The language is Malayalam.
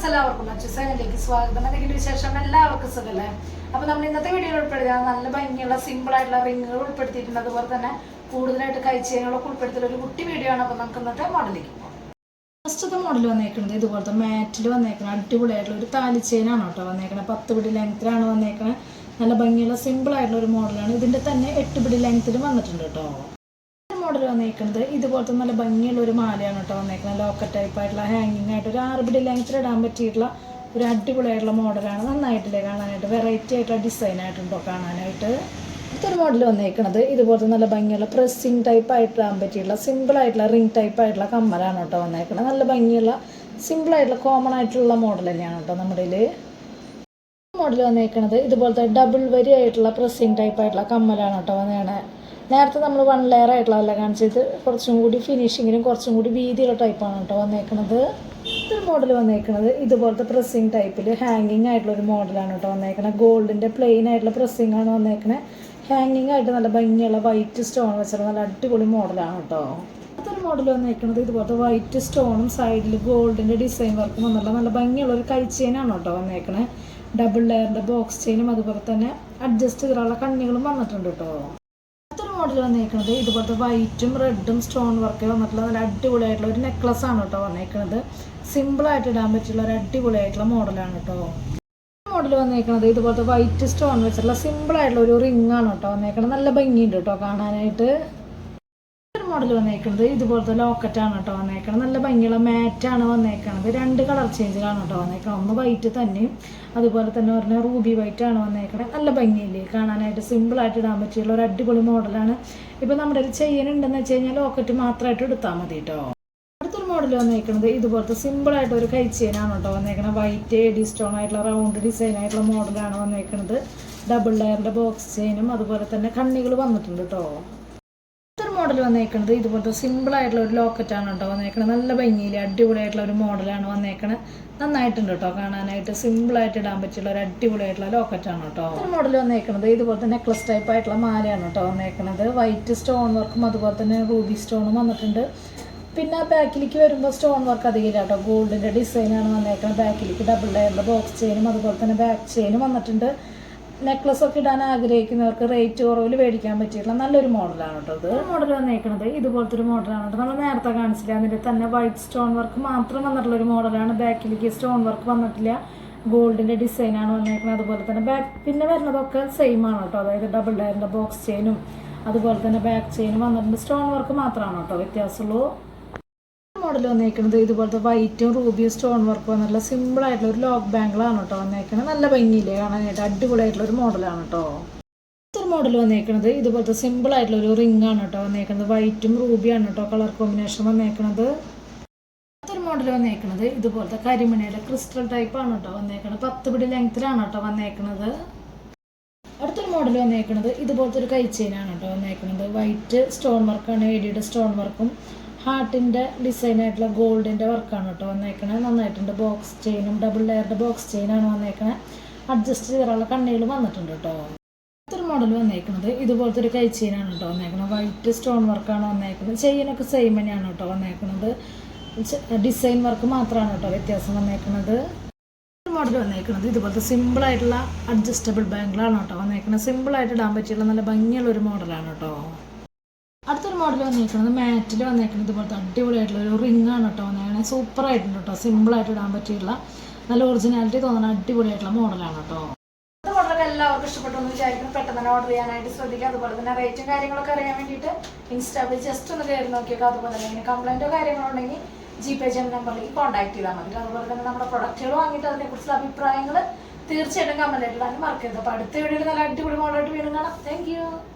ഫ്രണ്ട്സ് എല്ലാവർക്കും മറ്റു സ്വാഗതം. എന്തെങ്കിലും വിശേഷം? എല്ലാവർക്കും സുഖല്ലേ? അപ്പൊ നമ്മൾ ഇന്നത്തെ വീഡിയോയിൽ ഉൾപ്പെടുത്തിയ നല്ല ഭംഗിയുള്ള സിമ്പിൾ ആയിട്ടുള്ള റിങ്ങുകൾ ഉൾപ്പെടുത്തിയിട്ടുണ്ട്. അതുപോലെ തന്നെ കൂടുതലായിട്ട് കഴിച്ചതിനൊക്കെ ഉൾപ്പെടുത്തിയ ഒരു കുട്ടി വീഡിയോ ആണ്. അപ്പൊ നമുക്ക് ഇന്നത്തെ മോഡലിലേക്ക് പോകാം. ഫസ്റ്റത്തെ മോഡൽ വന്നേക്കുന്നത് ഇതുപോലത്തെ മാറ്റിൽ വന്നേക്കുന്നത്. അടിപൊളിയായിട്ടുള്ള ഒരു താലി ചെയിനാണ് കേട്ടോ വന്നേക്കുന്നത്. പത്ത് പിടി ലെങ്ത്തിലാണ് വന്നേക്കുന്നത്. നല്ല ഭംഗിയുള്ള സിമ്പിൾ ആയിട്ടുള്ള ഒരു മോഡലാണ് ഇതിന്റെ തന്നെ എട്ട് പിടി ലെങ്ത്തിൽ വന്നിട്ടുണ്ട് കേട്ടോ. മോഡൽ വന്നേക്കുന്നത് ഇതുപോലത്തെ നല്ല ഭംഗിയുള്ള ഒരു മാലയാണ് കേട്ടോ വന്നേക്കുന്നത് ലോക്കർ ടൈപ്പ് ആയിട്ടുള്ള ഹാങ്ങിങ് ആയിട്ട് ഒരു ആറ് ലെങ്ത്തിൽ ഇടാൻ പറ്റിയിട്ടുള്ള ഒരു അടിപൊളിയായിട്ടുള്ള മോഡലാണ് നന്നായിട്ടില്ലേ കാണാനായിട്ട്. വെറൈറ്റി ആയിട്ടുള്ള ഡിസൈൻ ആയിട്ടുണ്ടോ കാണാനായിട്ട്. അടുത്തൊരു മോഡൽ വന്നേക്കുന്നത് ഇതുപോലത്തെ നല്ല ഭംഗിയുള്ള പ്രസ്സിങ് ടൈപ്പ് ആയിട്ടിടാൻ പറ്റിയിട്ടുള്ള സിമ്പിൾ ആയിട്ടുള്ള റിംഗ് ടൈപ്പ് ആയിട്ടുള്ള കമ്മലാണ് കേട്ടോ വന്നേക്കുന്നത് നല്ല ഭംഗിയുള്ള സിമ്പിൾ ആയിട്ടുള്ള കോമൺ ആയിട്ടുള്ള മോഡൽ തന്നെയാണ് കേട്ടോ നമ്മുടെ മോഡൽ വന്നേക്കുന്നത് ഇതുപോലത്തെ ഡബിൾ വരി ആയിട്ടുള്ള പ്രസ്സിങ് ടൈപ്പ് ആയിട്ടുള്ള കമ്മലാണ് കേട്ടോ വന്നേക്കണേ നേരത്തെ നമ്മൾ വൺ ലെയർ ആയിട്ടുള്ളതല്ല കാണിച്ചത്. കുറച്ചും കൂടി ഫിനിഷിങ്ങിനും കുറച്ചും കൂടി വീതിയുള്ള ടൈപ്പാണ് കേട്ടോ വന്നേക്കുന്നത് ഇതൊരു മോഡൽ വന്നേക്കുന്നത് ഇതുപോലത്തെ പ്രസ്സിങ് ടൈപ്പിൽ ഹാങ്ങിങ് ആയിട്ടുള്ള ഒരു മോഡലാണ് കേട്ടോ വന്നേക്കണത്. ഗോൾഡിന്റെ പ്ലെയിൻ ആയിട്ടുള്ള പ്രസ്സിങ് ആണ് വന്നേക്കണത് ഹാങ്ങിങ് ആയിട്ട് നല്ല ഭംഗിയുള്ള വൈറ്റ് സ്റ്റോൺ വെച്ചിട്ട് നല്ല അടിപൊളി മോഡലാണ് കേട്ടോ അടുത്തൊരു മോഡൽ വന്നേക്കുന്നത് ഇതുപോലത്തെ വൈറ്റ് സ്റ്റോണും സൈഡിൽ ഗോൾഡിന്റെ ഡിസൈൻ വർക്കും വന്നുള്ള നല്ല ഭംഗിയുള്ള ഒരു കഴിച്ചേനാണ് കേട്ടോ വന്നേക്കുന്നത് ഡബിൾ ലെയറിന്റെ ബോക്സ് ചെയിനും അതുപോലെ തന്നെ അഡ്ജസ്റ്റ് ചെയ്തിട്ടുള്ള കണ്ണികളും വന്നിട്ടുണ്ട് കേട്ടോ മോഡൽ വന്നേക്കുന്നത് ഇതുപോലത്തെ വൈറ്റും റെഡും സ്റ്റോൺ വർക്ക് വന്നിട്ടുള്ള നല്ല അടിപൊളിയായിട്ടുള്ള ഒരു നെക്ലസ് ആണ് കേട്ടോ വന്നേക്കുന്നത് സിമ്പിളായിട്ട് ഇടാൻ പറ്റിയുള്ള ഒരു അടിപൊളിയായിട്ടുള്ള മോഡലാണ് കേട്ടോ. മോഡൽ വന്നേക്കുന്നത് ഇതുപോലത്തെ വൈറ്റ് സ്റ്റോൺ വെച്ചിട്ടുള്ള സിമ്പിളായിട്ടുള്ള ഒരു റിംഗ് ആണ് കേട്ടോ വന്നേക്കുന്നത് നല്ല ഭംഗിയുണ്ട് കേട്ടോ കാണാനായിട്ട്. മോഡൽ വന്നേക്കുന്നത് ഇതുപോലത്തെ ലോക്കറ്റ് ആണ് കേട്ടോ വന്നേക്കുന്നത് നല്ല ഭംഗിയുള്ള മാറ്റാണ് വന്നേക്കുന്നത് രണ്ട് കളർ ചേഞ്ചിലാണ് കേട്ടോ വന്നേക്കുന്നത് ഒന്ന് വൈറ്റ് തന്നെയും അതുപോലെ തന്നെ പറഞ്ഞാൽ റൂബി വൈറ്റ് ആണ് വന്നേക്കുന്നത് നല്ല ഭംഗിയില്ലേ? കാണാനായിട്ട് സിമ്പിളായിട്ട് ഇടാൻ പറ്റിയുള്ള ഒരു അടിപൊളി മോഡലാണ് ഇപ്പം നമ്മുടെ കയ്യിൽ ചെയ്യാനുണ്ടെന്ന് വെച്ച് കഴിഞ്ഞാൽ ലോക്കറ്റ് മാത്രമായിട്ട് എടുത്താൽ മതി കേട്ടോ. മോഡൽ വന്നേക്കുന്നത് ഇതുപോലത്തെ സിമ്പിളായിട്ട് ഒരു കൈച്ചെയിനാണ് കേട്ടോ വന്നേക്കുന്നത് വൈറ്റ് എഡി സ്റ്റോൺ ആയിട്ടുള്ള റൗണ്ട് ഡിസൈൻ ആയിട്ടുള്ള മോഡലാണ് വന്നേക്കുന്നത് ഡബിൾ ലെയറിന്റെ ബോക്സ് ചെയിനും അതുപോലെ തന്നെ കണ്ണികൾ വന്നിട്ടുണ്ട് കേട്ടോ. വന്നേക്കുന്നത് ഇതുപോലത്തെ സിമ്പിൾ ആയിട്ടുള്ള ഒരു ലോക്കറ്റ് ആണ് കേട്ടോ വന്നേക്കണത്. നല്ല ഭംഗിയിൽ അടിപൊളിയായിട്ടുള്ള ഒരു മോഡലാണ് വന്നേക്കണത്. നന്നായിട്ടുണ്ട് കേട്ടോ കാണാനായിട്ട്. സിമ്പിൾ ആയിട്ട് ഇടാൻ പറ്റിയുള്ള ഒരു അടിപൊളിയായിട്ടുള്ള ലോക്കറ്റ് ആണ് കേട്ടോ. മോഡൽ വന്നേക്കുന്നത് ഇതുപോലത്തെ നെക്ലസ് ടൈപ്പ് ആയിട്ടുള്ള മാലയാണ് കേട്ടോ വന്നേക്കണത്. വൈറ്റ് സ്റ്റോൺ വർക്കും അതുപോലെ തന്നെ റൂബി സ്റ്റോണും വന്നിട്ടുണ്ട്. പിന്നെ ആ ബാക്കിലേക്ക് വരുമ്പോൾ സ്റ്റോൺ വർക്ക് അധികം കേട്ടോ. ഗോൾഡിന്റെ ഡിസൈനാണ് വന്നേക്കുന്നത് ബാക്കിലേക്ക് ഡബിൾ ലെയറിന്റെ ബോക്സ് ചെയിനും അതുപോലെ തന്നെ ബാക്ക് ചെയിനും വന്നിട്ടുണ്ട്. നെക്ലസ് ഒക്കെ ഇടാൻ ആഗ്രഹിക്കുന്നവർക്ക് റേറ്റ് കുറവിൽ മേടിക്കാൻ പറ്റിയിട്ടുള്ള നല്ലൊരു മോഡലാണ് കേട്ടോ ഇത്. മോഡൽ വന്നേക്കുന്നത് ഇതുപോലത്തെ ഒരു മോഡലാണ് കേട്ടോ നമ്മൾ നേരത്തെ കാണിച്ചില്ല അതിന്റെ തന്നെ വൈറ്റ് സ്റ്റോൺ വർക്ക് മാത്രം വന്നിട്ടുള്ള ഒരു മോഡലാണ് ബാക്കിലേക്ക് സ്റ്റോൺ വർക്ക് വന്നിട്ടില്ല. ഗോൾഡിന്റെ ഡിസൈനാണ് വന്നേക്കുന്നത് അതുപോലെ തന്നെ ബാക്ക് പിന്നെ വരുന്നതൊക്കെ സെയിം ആണ് കേട്ടോ അതായത് ഡബിൾ ഡയറിന്റെ ബോക്സ് ചെയിനും അതുപോലെ തന്നെ ബാക്ക് ചെയിനും വന്നിട്ടുണ്ട്. സ്റ്റോൺ വർക്ക് മാത്രമാണ് കേട്ടോ വ്യത്യാസമുള്ളൂ മോഡൽ വന്നേക്കുന്നത് ഇതുപോലത്തെ വൈറ്റും റൂബിയും സ്റ്റോൺ വർക്കും നല്ല സിമ്പിൾ ആയിട്ടുള്ള ഒരു ലോക്ക് ബാങ്കിളാണ് കേട്ടോ വന്നേക്കുന്നത് നല്ല ഭംഗിയില്ലേ കാണാനായിട്ട്. അടിപൊളിയായിട്ടുള്ള ഒരു മോഡലാണ് കേട്ടോ അടുത്തൊരു മോഡൽ വന്നേക്കുന്നത് ഇതുപോലത്തെ സിമ്പിൾ ആയിട്ടുള്ള ഒരു റിംഗ് ആണ് കേട്ടോ വന്നേക്കുന്നത് വൈറ്റും റൂബിയാണ് കേട്ടോ കളർ കോമ്പിനേഷൻ വന്നേക്കുന്നത് അടുത്തൊരു മോഡൽ വന്നേക്കുന്നത് ഇതുപോലത്തെ കരിമണിയുടെ ക്രിസ്റ്റൽ ടൈപ്പ് ആണ് കേട്ടോ വന്നേക്കുന്നത് പത്ത് പിടി ലെങ്ത്തിലാണ് കേട്ടോ വന്നേക്കുന്നത് അടുത്തൊരു മോഡൽ വന്നേക്കുന്നത് ഇതുപോലത്തെ ഒരു കൈച്ചെയിനാണ് കേട്ടോ വന്നേക്കുന്നത് വൈറ്റ് സ്റ്റോൺ വർക്കാണ് എഡിയുടെ സ്റ്റോൺ വർക്കും ഹാർട്ടിന്റെ ഡിസൈൻ ആയിട്ടുള്ള ഗോൾഡിന്റെ വർക്കാണ് കേട്ടോ വന്നേക്കണേ. നന്നായിട്ടുണ്ട് ബോക്സ് ചെയിനും ഡബിൾ ലെയറിന്റെ ബോക്സ് ചെയിനാണ് വന്നേക്കണേ. അഡ്ജസ്റ്റ് ചെയ്തിട്ടുള്ള കണ്ണികൾ വന്നിട്ടുണ്ട് കേട്ടോ. അടുത്തൊരു മോഡൽ വന്നേക്കുന്നത് ഇതുപോലത്തെ ഒരു കൈ ചെയിനാണ് കേട്ടോ വന്നേക്കുന്നത് വൈറ്റ് സ്റ്റോൺ വർക്കാണ് വന്നേക്കുന്നത് ചെയിനൊക്കെ സെയിം തന്നെയാണ് കേട്ടോ വന്നേക്കുന്നത് ഡിസൈൻ വർക്ക് മാത്രമാണ് കേട്ടോ വ്യത്യാസം വന്നേക്കുന്നത് മോഡൽ വന്നേക്കുന്നത് ഇതുപോലത്തെ സിമ്പിൾ ആയിട്ടുള്ള അഡ്ജസ്റ്റബിൾ ബാങ്കിളാണ് കേട്ടോ വന്നേക്കുന്നത് സിമ്പിൾ ആയിട്ട് ഇടാൻ പറ്റിയുള്ള നല്ല ഭംഗിയുള്ള ഒരു മോഡലാണ് കേട്ടോ. അടുത്തൊരു മോഡൽ വന്നിരിക്കുന്നത് മാറ്റിൽ വന്നേക്കുന്നത് ഇതുപോലത്തെ അടിപൊളിയായിട്ടുള്ള ഒരു റിംഗ് ആണ് കേട്ടോ വന്നേക്കണേ സൂപ്പർ ആയിട്ടുണ്ട് കേട്ടോ. സിമ്പിൾ ആയിട്ട് ഇടാൻ പറ്റിയുള്ള നല്ല ഒറിജിനാലിറ്റി തോന്നുന്ന അടിപൊളിയായിട്ടുള്ള മോഡലാണ് കേട്ടോ. എല്ലാവർക്കും ഇഷ്ടപ്പെട്ടു എന്ന് വിചാരിക്കുന്നു. പെട്ടെന്ന് തന്നെ ഓർഡർ ചെയ്യാനായിട്ട് ശ്രദ്ധിക്കുക. അതുപോലെ തന്നെ റേറ്റും കാര്യങ്ങളൊക്കെ അറിയാൻ വേണ്ടിയിട്ട് ഇൻസ്റ്റാഗ്രിൽ ജസ്റ്റ് ഒന്ന് കയറി നോക്കിയൊക്കെ അതുപോലെ തന്നെ ഇനി കംപ്ലൈന്റോ കാര്യങ്ങളോ ഉണ്ടെങ്കിൽ ജി പേ ചെയ്യുന്ന നമ്പറിലേക്ക് കോൺടാക്ട് ചെയ്താൽ മതി. അതുപോലെ തന്നെ നമ്മുടെ പ്രൊഡക്റ്റുകൾ വാങ്ങിയിട്ട് അതിനെക്കുറിച്ചുള്ള അഭിപ്രായങ്ങൾ തീർച്ചയായിട്ടും കമന്റ് ആയിട്ട് മറക്കരുത് അപ്പോൾ അടുത്ത വീഡിയോയിൽ നല്ല അടിപൊളി മോഡലായിട്ട് വീണ്ടും കാണാം. താങ്ക്